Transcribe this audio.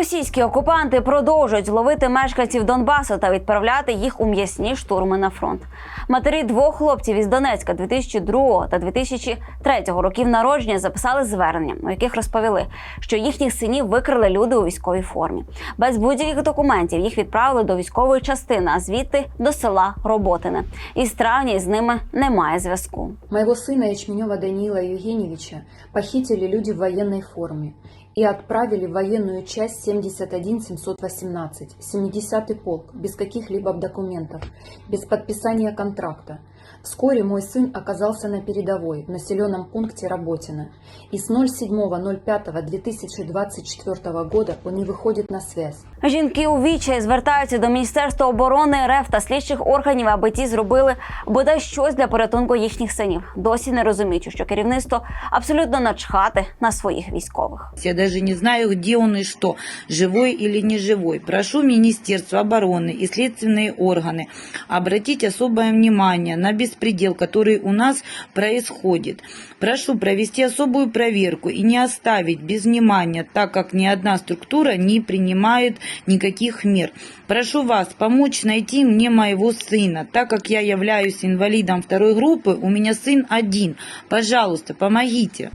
Російські окупанти продовжують ловити мешканців Донбасу та відправляти їх у м'ясні штурми на фронт. Матері двох хлопців із Донецька 2002 та 2003 років народження записали звернення, у яких розповіли, що їхніх синів викрили люди у військовій формі. Без будь-яких документів їх відправили до військової частини, а звідти до села Роботине. І з травня з ними немає зв'язку. Моего сына Ячменева Даниила Евгеньевича похитили люди в военной форме и отправили в военную часть 71 718, 70-й полк, без каких-либо документов, без подписания контракта. Вскоре мой сын оказался на передовой в населенном пункте Работино, и с 07.05.2024 года он не выходит на связь. Жінки у вічі звертаються до Міністерства оборони РФ та слідчих органів, аби ті зробили бодай щось для порятунку їхніх синів. Досі не розуміють, що керівництво абсолютно начхати на своїх військових. Я даже не знаю, где он и что, живой или не живой. Прошу Министерство обороны и следственные органы обратить особое внимание на беспредел, который у нас происходит. Прошу провести особую проверку и не оставить без внимания, так как ни одна структура не принимает никаких мер. Прошу вас помочь найти мне моего сына, так как я являюсь инвалидом второй группы, у меня сын один. Пожалуйста, помогите.